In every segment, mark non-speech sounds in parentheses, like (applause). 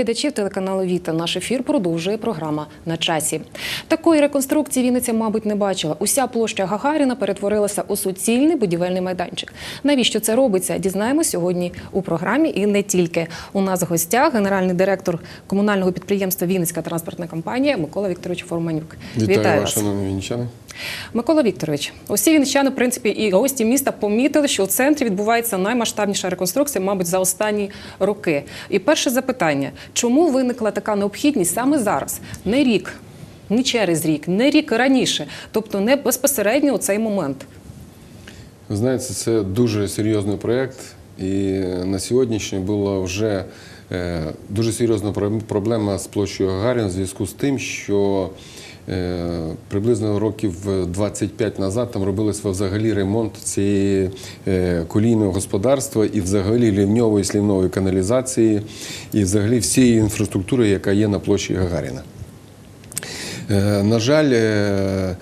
Вітаю глядачів телеканалу Віта. Наш ефір продовжує програма на часі. Такої реконструкції Вінниця, мабуть, не бачила. Уся площа Гагаріна перетворилася у суцільний будівельний майданчик. Навіщо це робиться? Дізнаємось сьогодні у програмі і не тільки. У нас в гостях генеральний директор комунального підприємства Вінницька транспортна компанія Микола Вікторович Форманюк. Вітаю, вас, шановні вінничани. Микола Вікторович, усі вінничани, в принципі, і гості міста помітили, що у центрі відбувається наймасштабніша реконструкція, мабуть, за останні роки. І перше запитання: чому виникла така необхідність саме зараз? Не рік, не через рік, не рік раніше, тобто не безпосередньо у цей момент. Ви знаєте, це дуже серйозний проєкт, і на сьогоднішній була вже е, дуже серйозна проблема з площею Гагаріна в зв'язку з тим, що приблизно років 25 назад там робилися взагалі ремонт цієї е, колійного господарства і взагалі лівньової слівнової каналізації, і взагалі всієї інфраструктури, яка є на площі Гагаріна. Е, На жаль, е, е,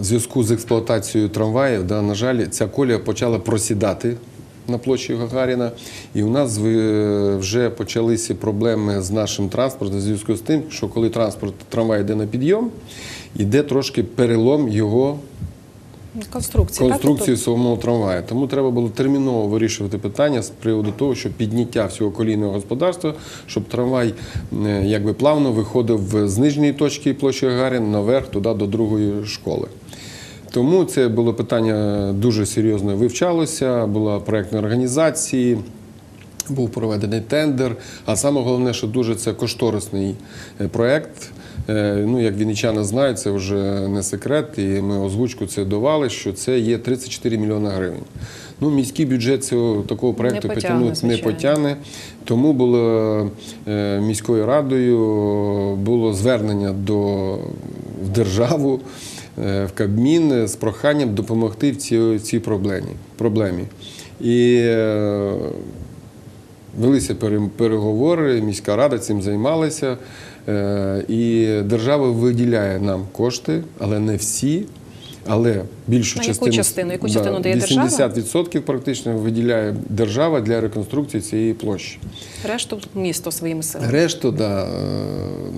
в зв'язку з експлуатацією трамваїв, на жаль, ця колія почала просідати на площі Гагаріна, і у нас е, вже почалися проблеми з нашим транспортом в зв'язку з тим, що коли транспорт трамвай йде на підйом, йде трошки перелом його Конструкції, конструкції самого трамвая. Тому треба було терміново вирішувати питання з приводу того, що підняття всього колійного господарства, щоб трамвай е, якби плавно виходив з нижньої точки площі Гагаріна наверх туди до другої школи. Тому це було питання дуже серйозно вивчалося, була проєктна організації. Був проведений тендер, а саме головне, що дуже це кошторисний е, проєкт. Е, Ну, як вінничани знають, це вже не секрет, і ми озвучку це давали, що це є 34 мільйони гривень. Ну, міський бюджет цього такого проєкту потягнути не потягне. Тому було е, міською радою було звернення до в державу, в Кабмін з проханням допомогти в цій, цій проблемі. проблемі. І е, велися переговори, міська рада цим займалася. Е, І держава виділяє нам кошти, але не всі. Але більшу На яку частину, частину? Яку частину дає держава? 80% практично виділяє держава для реконструкції цієї площі. Решту місто своїми силами. Решту да, е,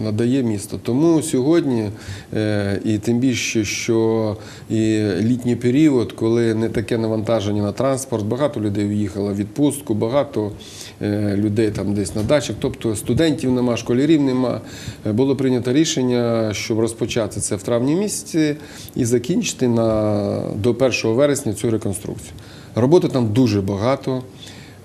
надає місто. Тому сьогодні, е, і тим більше, що і літній період, коли не таке навантаження на транспорт, багато людей уїхало в відпустку, багато людей там десь на дачах, тобто студентів нема, школярів нема. Е, Було прийнято рішення, щоб розпочати це в травні місяці і закінчити на, до 1 вересня цю реконструкцію. Роботи там дуже багато.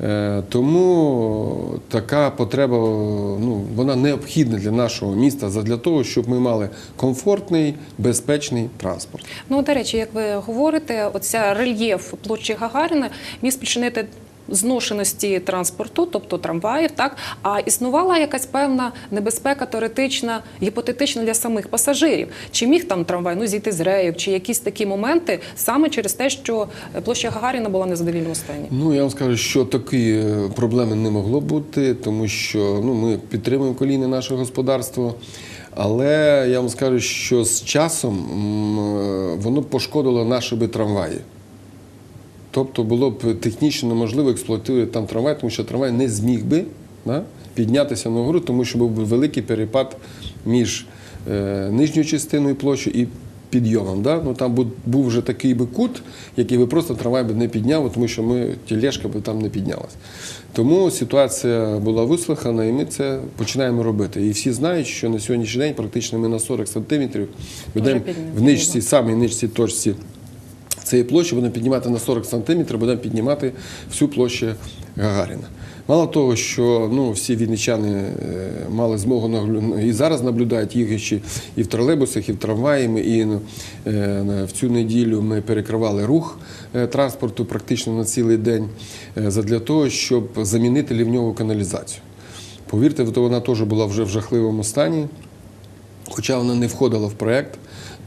Е, Тому така потреба ну, вона необхідна для нашого міста для того, щоб ми мали комфортний, безпечний транспорт. Ну, до речі, як ви говорите, оця рельєф площі Гагаріна міг спричинити зношеності транспорту, тобто трамваїв, так а існувала якась певна небезпека теоретична, гіпотетична для самих пасажирів. Чи міг там трамвай ну зійти з рейок, чи якісь такі моменти саме через те, що е, площа Гагаріна була незадовільному стані? Ну я вам скажу, що такі е, проблеми не могло бути, тому що ну, ми підтримуємо колійне наше господарство. Але я вам скажу, що з часом е, воно пошкодило наші би трамваї. Тобто було б технічно неможливо експлуатувати там трамвай, тому що трамвай не зміг би да, піднятися на гору, тому що був би великий перепад між е, нижньою частиною площі і підйомом. Да? Ну, там був, був вже такий би кут, який би просто трамвай би не підняв, тому що ми, тілешка би там не піднялась. Тому ситуація була вислухана, і ми це починаємо робити. І всі знають, що на сьогоднішній день практично ми на 40 сантиметрів ведемо в нижці, самій нижці точці цієї площі будемо піднімати на 40 сантиметрів, будемо піднімати всю площу Гагаріна. Мало того, що ну, всі вінничани е, мали змогу наглю- і зараз наблюдають їх і в тролейбусах, і в трамваї. І е, в цю неділю ми перекривали рух е, транспорту практично на цілий день задля того, щоб замінити лівньову каналізацію. Повірте, вона теж була вже в жахливому стані, хоча вона не входила в проєкт.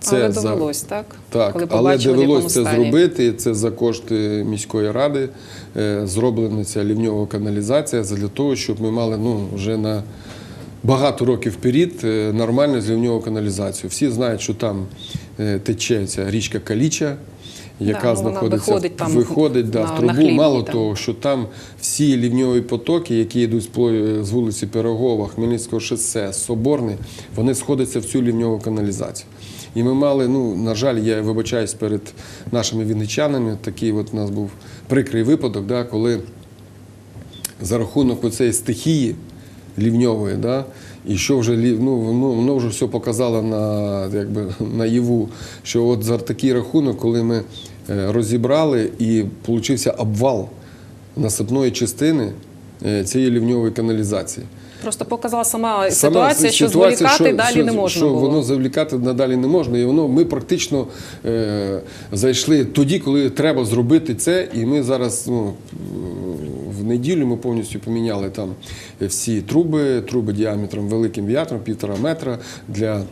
Але за- довелось, так? так, Коли але довелося це стані. зробити. Це за кошти міської ради е, зроблена ця лівньова каналізація для того, щоб ми мали ну, вже на багато років вперед е, нормальну злівньову каналізацію. Всі знають, що там е, тече ця річка Каліча. Яка Да, ну, знаходиться виходить там виходить да, на- в на трубу. Мало там. того, що там всі лівньові потоки, які йдуть з вулиці Пирогова, Хмельницького шосе, Соборне, вони сходяться в цю лівньову каналізацію. І ми мали, ну на жаль, я вибачаюсь перед нашими вінничанами. Такий от у нас був прикрий випадок, да, коли за рахунок оцеї стихії лівньової, да, і що вже ну, воно, воно вже все показало на, якби, наяву, що от за такий рахунок, коли ми е, розібрали і получився обвал насипної частини е, цієї лівньової каналізації. Просто показала сама, Сама ситуація, що ситуація, зволікати що- далі що- не можна що було. воно завлікати надалі не можна. І воно ми практично е, зайшли тоді, коли треба зробити це. І ми зараз ну, в неділю ми повністю поміняли там всі труби, труби діаметром великим віатром, півтора метра для.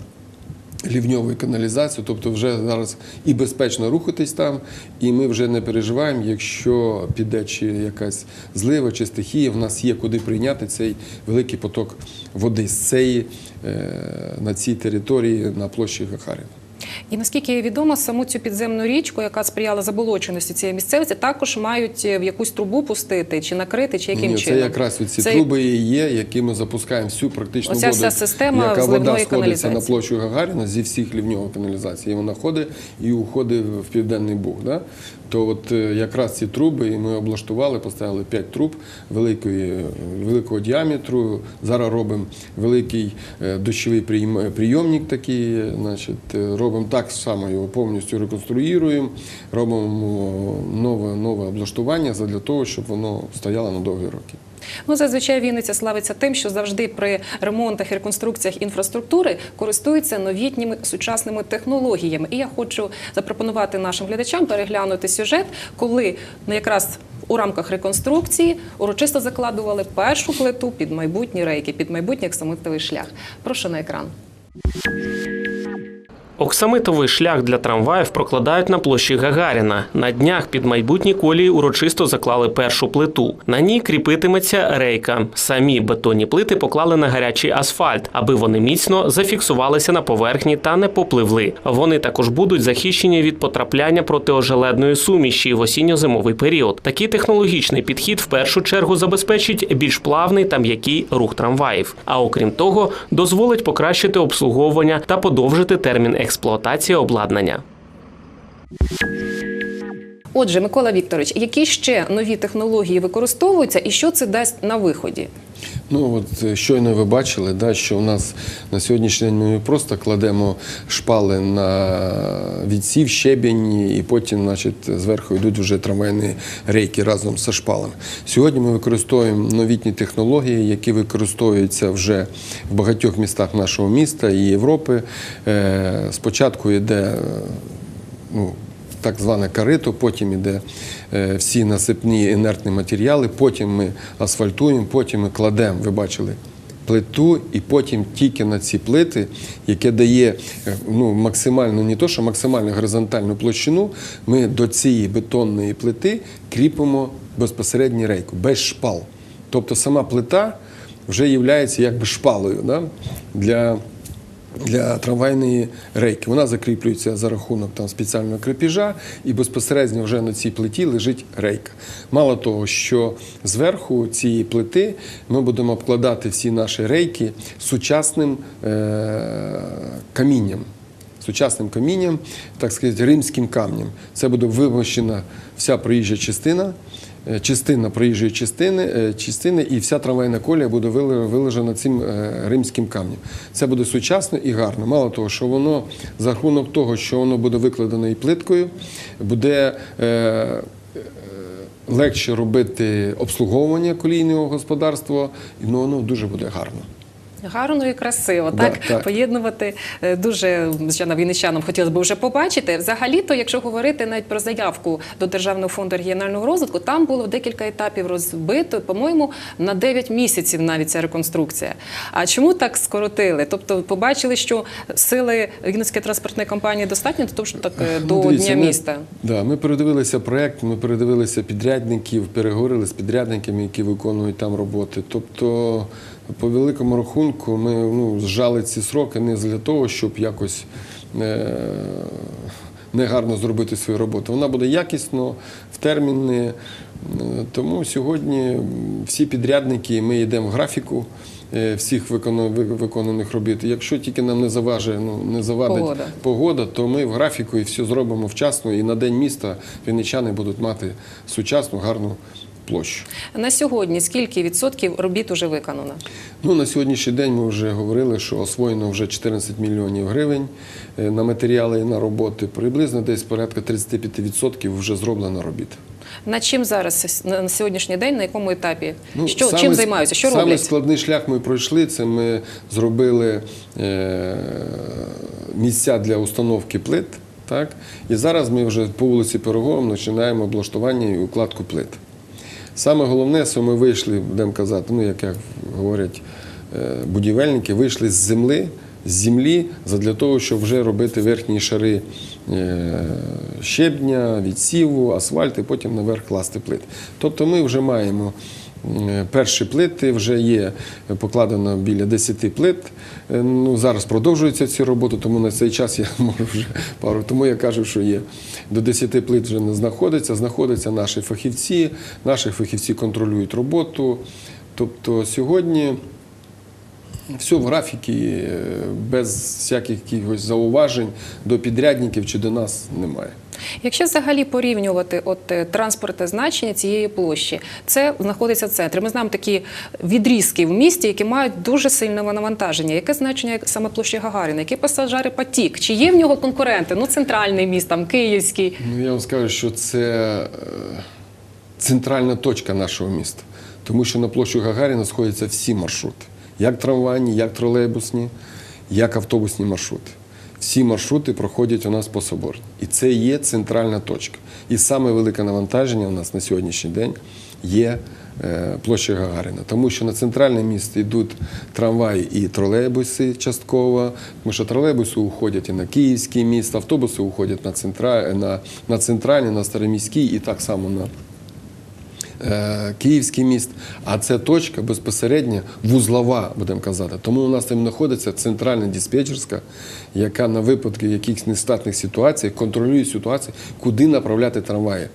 Лівньової каналізації, тобто вже зараз і безпечно рухатись там, і ми вже не переживаємо, якщо піде чи якась злива чи стихія, в нас є куди прийняти цей великий поток води з цієї е, на цій території на площі Гагаріна. І наскільки відомо, саму цю підземну річку, яка сприяла заболоченості цієї місцевості, також мають в якусь трубу пустити чи накрити, чи яким Ні, чином? це якраз ці Це- труби і є, які ми запускаємо всю практичну Оця воду, вся система яка вода сходиться на площу Гагаріна зі всіх лівньових каналізацій. І вона ходить і уходить в південний Буг. Да? То от е, якраз ці труби і ми облаштували, поставили 5 труб великої, е, великого діаметру. Зараз робимо великий е, дощовий прийомник такий, е, значить, е, так само його повністю реконструюємо, робимо нове, нове облаштування для того, щоб воно стояло на довгі роки. Ну, зазвичай Вінниця славиться тим, що завжди при ремонтах і реконструкціях інфраструктури користується новітніми сучасними технологіями. І я хочу запропонувати нашим глядачам переглянути сюжет, коли ну, якраз у рамках реконструкції урочисто закладували першу плиту під майбутні рейки, під майбутній оксамитовий шлях. Прошу на екран. Оксамитовий шлях для трамваїв прокладають на площі Гагаріна. На днях під майбутні колії урочисто заклали першу плиту. На ній кріпитиметься рейка. Самі бетонні плити поклали на гарячий асфальт, аби вони міцно зафіксувалися на поверхні та не попливли. Вони також будуть захищені від потрапляння протиожеледної суміші в осінньо-зимовий період. Такий технологічний підхід в першу чергу забезпечить більш плавний та м'який рух трамваїв. А окрім того, дозволить покращити обслуговування та подовжити термін експлуатації обладнання. Отже, Микола Вікторович, які ще нові технології використовуються і що це дасть на виході? Ну от е, щойно ви бачили, да, що у нас на сьогоднішній день ми просто кладемо шпали на відсів, щебінь, і потім, значить, зверху йдуть вже трамвайні рейки разом зі шпалами. Сьогодні ми використовуємо новітні технології, які використовуються вже в багатьох містах нашого міста і Європи. Е, Спочатку йде е, ну, так зване карито, потім йде всі насипні інертні матеріали, потім ми асфальтуємо, потім ми кладемо, ви бачили, плиту, і потім тільки на ці плити, яке дає е, ну, максимальну, не то, що максимальну горизонтальну площину, ми до цієї бетонної плити кріпимо безпосередньо рейку, без шпал. Тобто сама плита вже є якби шпалою да, для для трамвайної рейки. Вона закріплюється за рахунок там спеціального крепіжа, і безпосередньо вже на цій плиті лежить рейка. Мало того, що зверху цієї плити ми будемо обкладати всі наші рейки сучасним е- камінням. Сучасним камінням, так сказати, римським камнем. Це буде вимощена вся проїжджа частина, частина проїжджої частини, е, частини, і вся трамвайна колія буде вилежена цим е, римським камнем. Це буде сучасно і гарно. Мало того, що воно за рахунок того, що воно буде викладено і плиткою, буде. е, Легше робити обслуговування колійного господарства, і ну, воно дуже буде гарно. Гарно і красиво, Да, так, так. поєднувати е, дуже звичайно, вінничанам хотілося б вже побачити. Взагалі-то, якщо говорити навіть про заявку до Державного фонду регіонального розвитку, там було декілька етапів розбито, по-моєму, на 9 місяців навіть ця реконструкція. А чому так скоротили? Тобто побачили, що сили Вінницької транспортної компанії достатньо, тому що так е, до Ну, дивіться, Дня ми- міста. Да, ми передивилися проект, ми передивилися підрядників, переговорили з підрядниками, які виконують там роботи. Тобто, по великому рахунку, ми ну, зжали ці сроки не для того, щоб якось е- негарно зробити свою роботу. Вона буде якісно, в терміни. Е, Тому сьогодні всі підрядники, ми йдемо в графіку е, всіх викона- виконаних робіт. Якщо тільки нам не заважить, ну не завадить Погода. погода, то ми в графіку і все зробимо вчасно. І на день міста вінничани будуть мати сучасну гарну площу. На сьогодні скільки відсотків робіт уже виконано? Ну, на сьогоднішній день ми вже говорили, що освоєно вже 14 мільйонів гривень е, на матеріали і на роботи. Приблизно десь порядка 35% вже зроблено робіт. Над чим зараз на на сьогоднішній день, на якому етапі? Ну, що, саме чим займаються? Що саме роблять? складний шлях ми пройшли. Це ми зробили е, місця для установки плит. Так? І зараз ми вже по вулиці Пироговим починаємо облаштування і укладку плит. Саме головне, що ми вийшли, будемо казати, ну як говорять е, будівельники, вийшли з земли, з землі для того, щоб вже робити верхні шари е, щебня, відсіву, асфальт і потім наверх класти плит. Тобто ми вже маємо перші плити, вже є покладено біля 10 плит. Е, Ну, зараз продовжується цю роботу, тому на цей час я (laughs) можу вже пару. Тому я кажу, що є до 10 плит вже не знаходиться. Знаходяться наші фахівці, наші фахівці контролюють роботу. Тобто сьогодні все в графіки, е, без всяких якихось зауважень до підрядників чи до нас немає. Якщо взагалі порівнювати от е, транспортне значення цієї площі, це знаходиться в центрі. Ми знаємо такі відрізки в місті, які мають дуже сильне навантаження. Яке значення саме площі Гагаріна? Який пасажири потік? Чи є в нього конкуренти? Ну, центральний міст, там київський. Ну, я вам скажу, що це е, центральна точка нашого міста, тому що на площу Гагаріна сходяться всі маршрути: як трамвайні, як тролейбусні, як автобусні маршрути. Всі маршрути проходять у нас по соборній. І це є центральна точка. І саме велике навантаження у нас на сьогоднішній день є е, площа Гагаріна. Тому що на центральне місто йдуть трамваї і тролейбуси частково, тому що тролейбуси уходять і на Київський міст, автобуси уходять на, центра, на, на центральний, на Староміський і так само на Київський міст, а це точка безпосередньо вузлова, будемо казати. Тому у нас там знаходиться центральна диспетчерська, яка на випадки якихось нестатних ситуацій контролює ситуацію, куди направляти трамваї.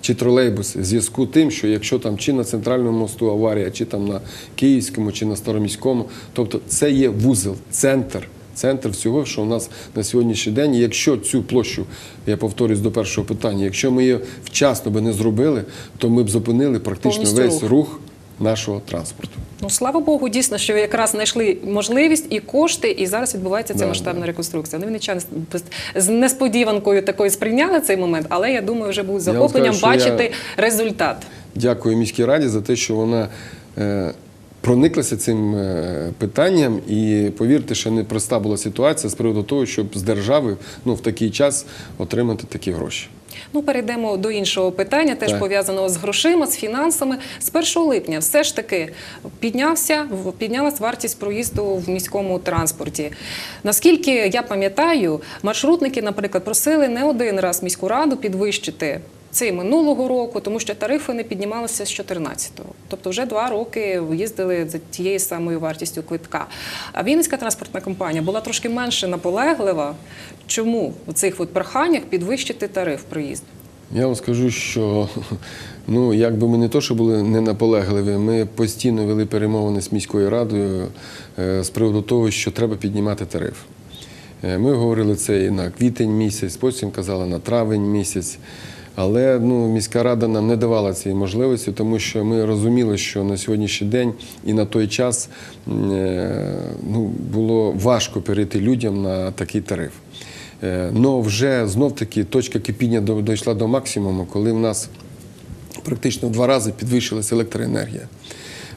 Чи тролейбуси в зв'язку тим, що якщо там чи на центральному мосту аварія, чи там на Київському, чи на Староміському, тобто це є вузол, центр, центр всього, що у нас на сьогоднішній день. І якщо цю площу, я повторюсь до першого питання, якщо ми її вчасно би не зробили, то ми б зупинили практично Повністю весь рух. рух нашого транспорту. Ну слава Богу, дійсно, що якраз знайшли можливість і кошти, і зараз відбувається ця Да, масштабна реконструкція. Ну, вінничани з- несподіванкою такою сприйняли цей момент, але я думаю, вже будуть вам захопленням що я- бачити результат. Дякую міській раді за те, що вона е, прониклася цим е, питанням. І повірте, що непроста була ситуація з приводу того, щоб з держави ну, в такий час отримати такі гроші. Ну, перейдемо до іншого питання, теж пов'язаного з грошима, з фінансами. З 1 липня все ж таки піднявся, піднялась вартість проїзду в міському транспорті. Наскільки я пам'ятаю, маршрутники, наприклад, просили не один раз міську раду підвищити. Це і минулого року, тому що тарифи не піднімалися з 14-го. Тобто вже два роки їздили за тією самою вартістю квитка. А Вінницька транспортна компанія була трошки менше наполеглива. Чому у цих от проханнях підвищити тариф проїзду? Я вам скажу, що ну, якби ми не то, що були не наполегливі, ми постійно вели перемовини з міською радою е, з приводу того, що треба піднімати тариф. Е, Ми говорили це і на квітень місяць, потім казали на травень місяць. Але ну, міська рада нам не давала цієї можливості, тому що ми розуміли, що на сьогоднішній день і на той час е, ну, було важко перейти людям на такий тариф. Е, Но вже знов-таки точка кипіння дійшла до максимуму, коли в нас практично в два рази підвищилася електроенергія.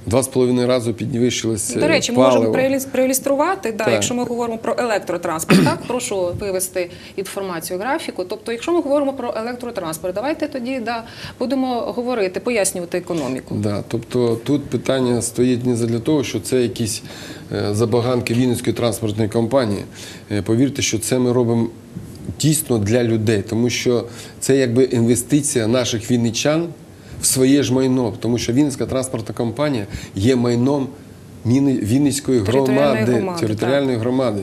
Два з половиною рази підвищилася До речі, ми паливо. можемо проілюструвати, да, Так. якщо ми говоримо про електротранспорт, так прошу вивести інформацію графіку. Тобто, якщо ми говоримо про електротранспорт, давайте тоді да, будемо говорити, пояснювати економіку. Да, тобто тут питання стоїть не для того, що це якісь е, забаганки Вінницької транспортної компанії. Е, Повірте, що це ми робимо дійсно для людей, тому що це якби інвестиція наших вінничан своє ж майно, тому що Вінницька транспортна компанія є майном Вінницької громади, громади, територіальної громади.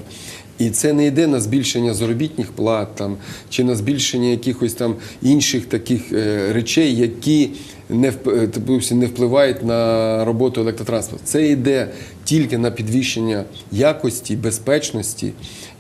І це не йде на збільшення заробітних плат там, чи на збільшення якихось там інших таких е, речей, які не, вп- е, не впливають на роботу електротранспорту. Це йде тільки на підвищення якості, безпечності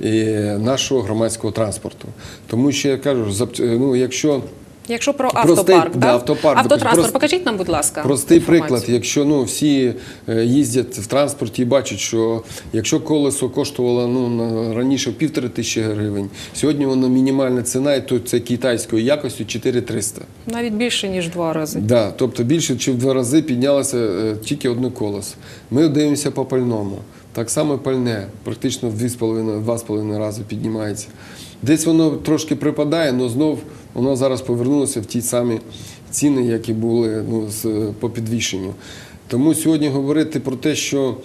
е, нашого громадського транспорту. Тому що я кажу, е, ну, якщо Якщо про Простий, автопарк, да, автопарк, автотранспорт, прост- покажіть нам, будь ласка. Простий інформацію. приклад, якщо ну всі е, їздять в транспорті і бачать, що якщо колесо коштувало ну раніше півтори тисячі гривень, сьогодні воно мінімальна ціна, і то це китайської якості 4300. Навіть більше, ніж два рази. Да, тобто більше чи в два рази піднялося е, тільки одне колесо. Ми дивимося по пальному. Так само пальне, практично в 2,5-2,5 рази піднімається. Десь воно трошки припадає, але знов воно зараз повернулося в ті самі ціни, які були ну, з, по підвищенню. Тому сьогодні говорити про те, що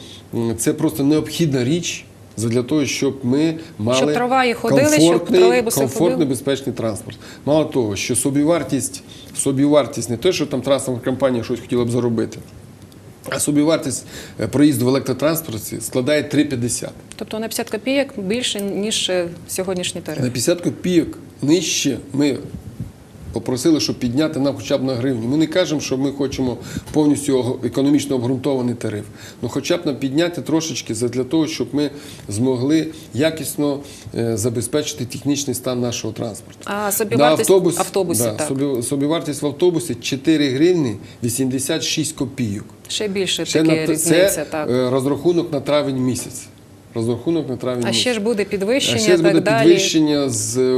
це просто необхідна річ для того, щоб ми мали Щоб трамваї ходили, щоб комфортний, тролейбуси комфортний ходили. безпечний транспорт. Мало того, що собівартість, собівартість не те, що там транспортна компанія щось хотіла б заробити, а собівартість е, проїзду в електротранспорті складає 3,50. Тобто на 50 копійок більше, ніж е, сьогоднішній тариф. На 50 копійок нижче ми попросили, щоб підняти нам хоча б на гривню. Ми не кажемо, що ми хочемо повністю економічно обґрунтований тариф. Ну хоча б нам підняти трошечки для того, щоб ми змогли якісно е, забезпечити технічний стан нашого транспорту. А собівартість автобус- автобусів, да, так. собі- собівартість в автобусі 4 гривні 86 копійок. Ще більше Ще таке на різниця, це так. е, розрахунок на травень місяць. Розрахунок на травень А ще ж буде підвищення А ще так буде далі. підвищення з е,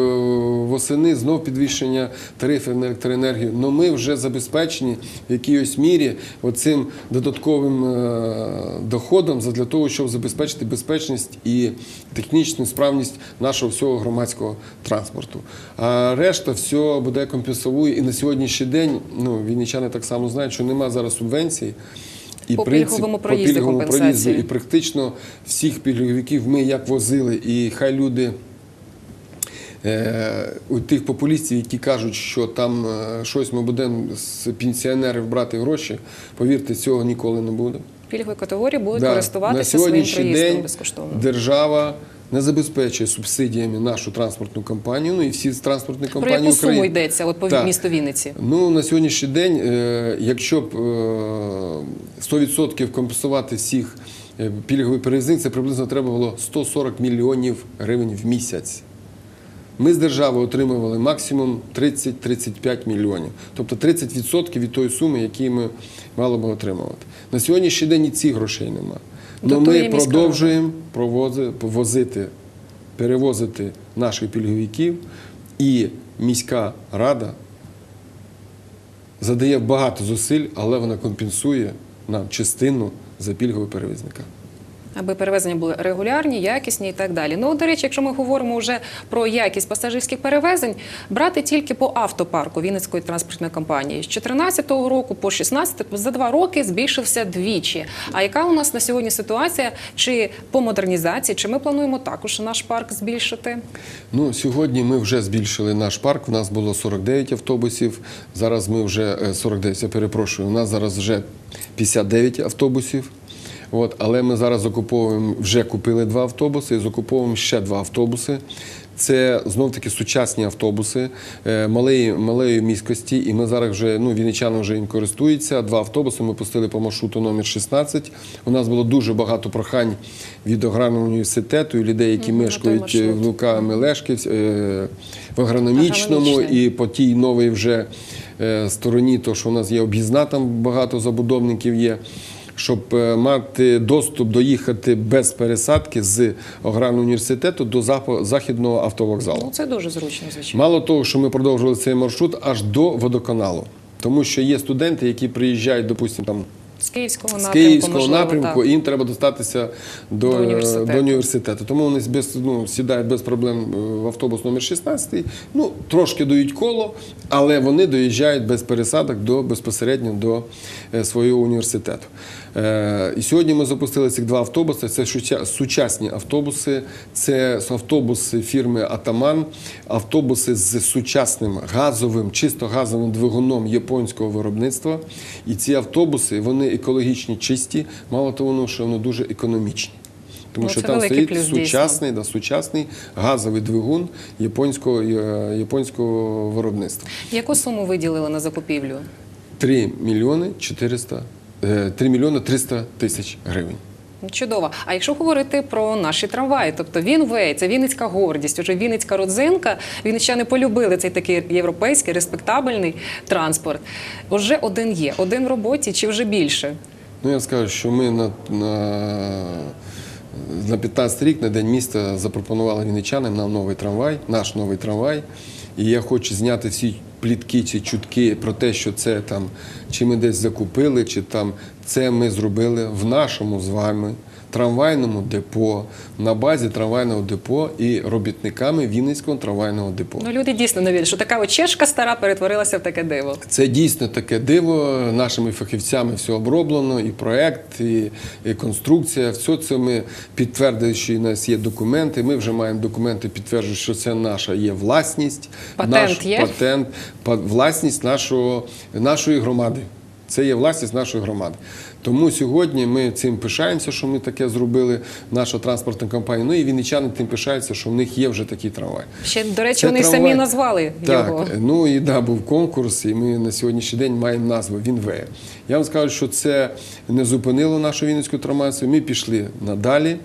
восени, знов підвищення тарифів на електроенергію. Але ми вже забезпечені в якійсь мірі оцим додатковим е, доходом для того, щоб забезпечити безпечність і технічну справність нашого всього громадського транспорту. А решта все буде компенсовує. І на сьогоднішній день ну, вінничани так само знають, що немає зараз субвенцій. І По принцип- пільговому по пільговому проїзду. І практично всіх пільговиків ми як возили, і хай люди. е, У тих популістів, які кажуть, що там е, щось ми будемо з пенсіонерів брати гроші, повірте, цього ніколи не буде. Пільгові категорії будуть Да, користуватися своїм сьогоднішній проїздом день безкоштовно. держава не забезпечує субсидіями нашу транспортну компанію, ну і всі транспортні Про компанії яку суму йдеться от по Так. місту Вінниці? Ну, на сьогоднішній день, е, якщо б е, 100% компенсувати всіх е, пільгових перевізник, це приблизно треба було 140 мільйонів гривень в місяць. Ми з держави отримували максимум 30-35 мільйонів. Тобто 30% від тої суми, які ми мали б отримувати. На сьогоднішній день і цих грошей нема. Але ми продовжуємо повозити, перевозити наших пільговиків, і міська рада задає багато зусиль, але вона компенсує нам частину за пільгового перевізника. Аби перевезення були регулярні, якісні і так далі. Ну, до речі, якщо ми говоримо вже про якість пасажирських перевезень, брати тільки по автопарку Вінницької транспортної компанії з 2014 року по 2016 за два роки збільшився двічі. А яка у нас на сьогодні ситуація? Чи по модернізації, чи ми плануємо також наш парк збільшити? Ну, сьогодні ми вже збільшили наш парк. У нас було 49 автобусів. Зараз ми вже е, 49, я перепрошую. У нас зараз вже 59 автобусів. От, але ми зараз закуповуємо, вже купили два автобуси і закуповуємо ще два автобуси. Це знов таки сучасні автобуси е, малої, малої міськості, і ми зараз вже ну вінничани вже їм користуються. Два автобуси ми пустили по маршруту номер 16. У нас було дуже багато прохань від аграрного університету і людей, які на мешкають в. Лука Мелешки, е, в агрономічному і по тій новій вже е, стороні, то що у нас є об'їзна, там багато забудовників є. Щоб е, мати доступ доїхати без пересадки з аграрного університету до західного автовокзалу. Ну це дуже зручно, звичайно. Мало того, що ми продовжували цей маршрут аж до водоканалу, тому що є студенти, які приїжджають, допустимо, там З київського з напрямку, київського можливо, напрямку, так. їм треба достатися до, До е, університету. до університету. Тому вони без, ну, сідають без проблем е, в автобус номер 16, ну, трошки дають коло, але вони доїжджають без пересадок до, безпосередньо до свого університету. Е, І сьогодні ми запустили цих два автобуси. Це сучасні автобуси, це автобуси фірми Атаман, автобуси з сучасним газовим, чисто газовим двигуном японського виробництва. І ці автобуси вони екологічні, чисті, мало того, що вони дуже економічні. Тому Ну, що там стоїть плюс, сучасний, да, сучасний газовий двигун японського, е, японського виробництва. Яку суму виділили на закупівлю? 3 мільйони 400, е, 3 мільйони 300 тисяч гривень. Чудово. А якщо говорити про наші трамваї, тобто Вінвей, це Вінницька гордість, уже Вінницька родзинка. Вінничани полюбили цей такий європейський респектабельний транспорт. Уже один є, один в роботі чи вже більше? Ну, я скажу, що ми на, на, на 15 рік на День міста запропонували вінничанам нам новий трамвай, наш новий трамвай. І я хочу зняти всі плітки чи чутки про те, що це там, чи ми десь закупили, чи там це ми зробили в нашому з вами трамвайному депо, на базі трамвайного депо і робітниками Вінницького трамвайного депо. Ну люди дійсно не вірять, що така от чешка стара перетворилася в таке диво. Це дійсно таке диво. Нашими фахівцями все оброблено, і проект, і, і конструкція. Все це ми підтвердили, що у нас є документи. Ми вже маємо документи, підтверджують, що це наша є власність. Патент є? патент, па- власність нашого, нашої громади. Це є власність нашої громади. Тому сьогодні ми цим пишаємося, що ми таке зробили, наша транспортна компанія. Ну і вінничани тим пишаються, що в них є вже такий трамвай. Ще, до речі, Це вони трамвай. самі назвали Так, його. ну і да, був конкурс, і ми на сьогоднішній день маємо назву Вінвея. Я вам скажу, що це не зупинило нашу Вінницьку трамвайцію. Ми пішли надалі.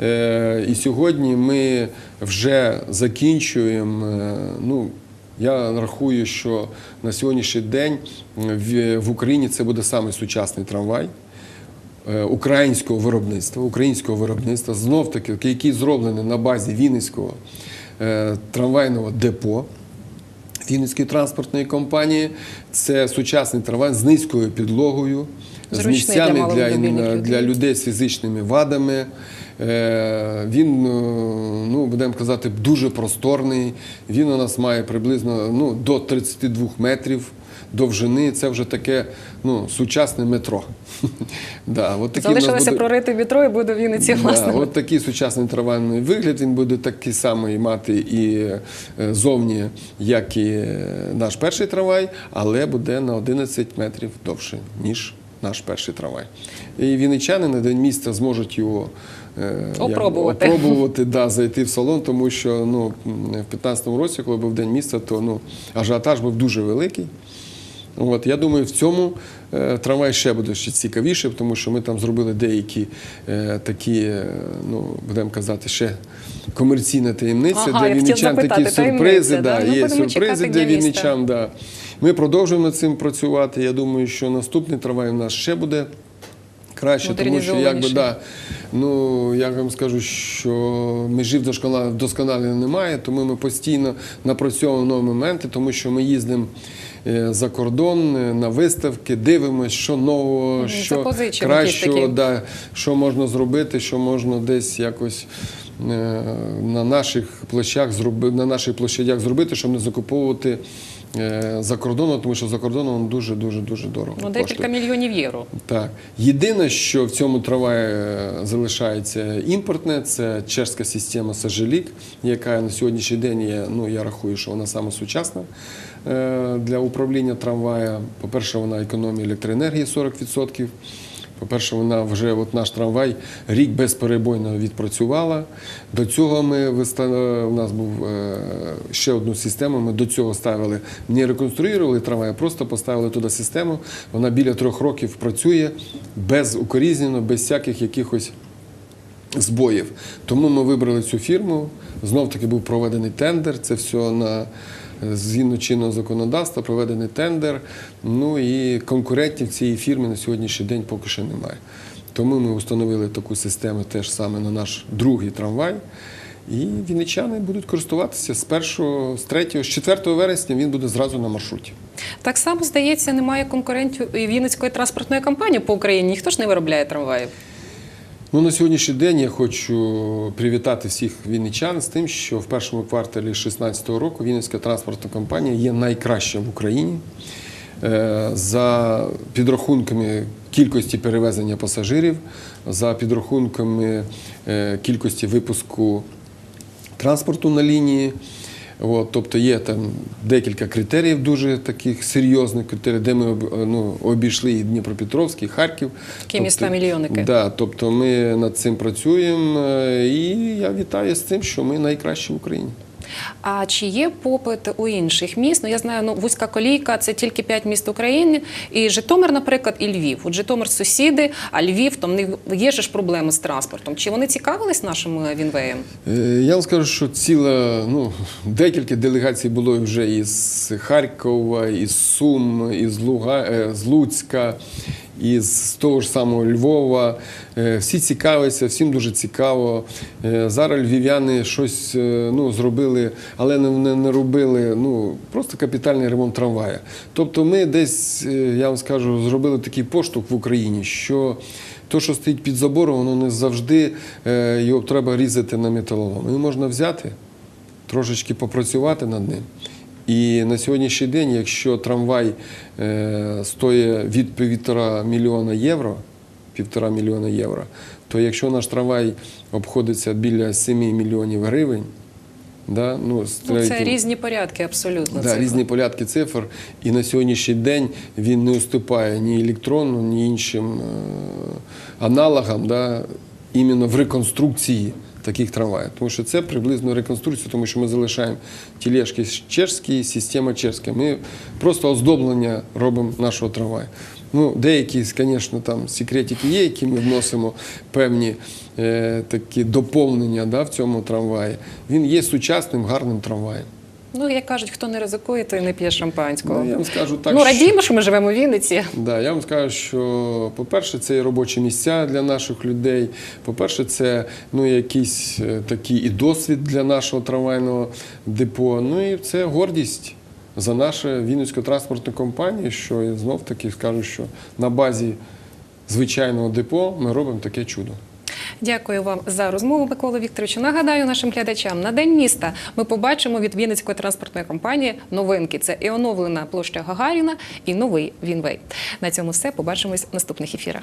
Е, і сьогодні ми вже закінчуємо. е, ну, я рахую, що на сьогоднішній день в, Україні це буде самий сучасний трамвай е, українського виробництва, українського виробництва, знов таки, який зроблений на базі Вінницького е, трамвайного депо. Вінницької транспортної компанії це сучасний трамвай з низькою підлогою, з місцями для для, для людей з фізичними вадами. Е, Він, е, ну, будемо казати, дуже просторний. Він у нас має приблизно ну, до 32 метрів довжини. Це вже таке ну, сучасне метро. (laughs) Да, от такі Залишилося буде- прорити метро і буде в Вінниці власне. Да, от такий сучасний трамвайний вигляд. Він буде такий самий мати і е, зовні, як і наш перший трамвай, але буде на 11 метрів довше, ніж наш перший трамвай. І вінничани на день міста зможуть його. Е, як Опробувати. опробувати, да, зайти в салон, тому що ну, в 15-му році, коли був День міста, то ну, ажіотаж був дуже великий. От, я думаю, в цьому е, трамвай ще буде ще цікавіше, тому що ми там зробили деякі е, такі, е, ну, будемо казати, ще комерційна таємниця Ага, для вінничан, такі сюрпризи. Да, да? Ну, є сюрпризи для вінничан. Да. Ми продовжуємо над цим працювати. Я думаю, що наступний трамвай у нас ще буде краще, тому що якби да, ну я вам скажу, що межів досконал- вдосконалення немає, тому ми постійно напрацьовуємо нові моменти, тому що ми їздимо. е, За кордон е, на виставки, дивимося, що нового, що кращого, да, що можна зробити, що можна десь якось е, на наших площах зробити, на наших площадях зробити, щоб не закуповувати за кордоном, тому що за кордоном дуже дуже дуже дорого. Ну, декілька мільйонів євро. Так. Єдине, що в цьому трамваї е, залишається імпортне, це чешська система Сажелік, яка на сьогоднішній день є, ну я рахую, що вона саме сучасна е, для управління трамвая. По-перше, вона економіє електроенергії 40%. По-перше, вона вже от наш трамвай рік безперебойно відпрацювала. До цього ми у нас був е, ще одну систему. Ми до цього ставили, не реконструювали трамвай, а просто поставили туди систему. Вона біля трьох років працює безукорізнено, без всяких якихось збоїв. Тому ми вибрали цю фірму. Знов таки був проведений тендер. Це все на згідно чинного законодавства, проведений тендер. Ну і конкурентів цієї фірми на сьогоднішній день поки що немає. Тому ми встановили таку систему теж саме на наш другий трамвай. І вінничани будуть користуватися з 1, з 3, з 4 вересня він буде зразу на маршруті. Так само, здається, немає конкурентів і Вінницької транспортної компанії по Україні. Ніхто ж не виробляє трамваїв. Ну, на сьогоднішній день я хочу привітати всіх вінничан з тим, що в першому кварталі 2016 року Вінницька транспортна компанія є найкраща в Україні. Е, За підрахунками кількості перевезення пасажирів, за підрахунками е, кількості випуску транспорту на лінії. От, тобто є там декілька критеріїв, дуже таких серйозних критеріїв, де ми об- ну, обійшли і Дніпропетровський, і Харків. Такі міста-мільйонники. Да, тобто ми над цим працюємо, е, і я вітаю з тим, що ми найкращі в Україні. А чи є попит у інших міст? Ну я знаю, ну вузька колійка це тільки п'ять міст України, і Житомир, наприклад, і Львів. От Житомир сусіди, а Львів там них є ж проблеми з транспортом. Чи вони цікавились нашим е, вінвеєм? Е, Я вам скажу, що ціла, ну, декілька делегацій було вже із Харкова, із Сум, із, Луга, е, з Луцька, із того ж самого Львова. Е, Всі цікавляться, всім дуже цікаво. Е, Зараз львів'яни щось е, ну, зробили, але не, не, робили ну, просто капітальний ремонт трамвая. Тобто ми десь, я вам скажу, зробили такий поштовх в Україні, що то, що стоїть під забором, воно не завжди його треба різати на металолом. Його можна взяти, трошечки попрацювати над ним. І на сьогоднішній день, якщо трамвай е, стоїть від півтора мільйона євро, півтора мільйона євро, то якщо наш трамвай обходиться біля 7 мільйонів гривень, да, ну, Ну, це різні порядки, абсолютно. Да, різні порядки цифр, і на сьогоднішній день він не уступає ні електронну, ні іншим е, аналогам, да, іменно в реконструкції таких трамваїв. Тому що це приблизно реконструкція, тому що ми залишаємо тілешки чешські, система чешська. Ми просто оздоблення робимо нашого трамваю. Ну, деякі, звісно, там секретики є, які ми вносимо певні е, такі доповнення да, в цьому трамваї. Він є сучасним, гарним трамваєм. Ну, як кажуть, хто не ризикує, той не п'є шампанського. Ну, я вам скажу так, ну, радіємо, що ми живемо в Вінниці. Да, я вам скажу, що по-перше, це і робочі місця для наших людей. По-перше, це ну, якийсь е, такий і досвід для нашого трамвайного депо. Ну і це гордість за нашу Вінницьку транспортну компанію, що і знов таки скажу, що на базі звичайного депо ми робимо таке чудо. Дякую вам за розмову, Микола Вікторовичу. Нагадаю нашим глядачам, на День міста ми побачимо від Вінницької транспортної компанії новинки. Це і оновлена площа Гагаріна, і новий Вінвей. На цьому все. Побачимось в наступних ефірах.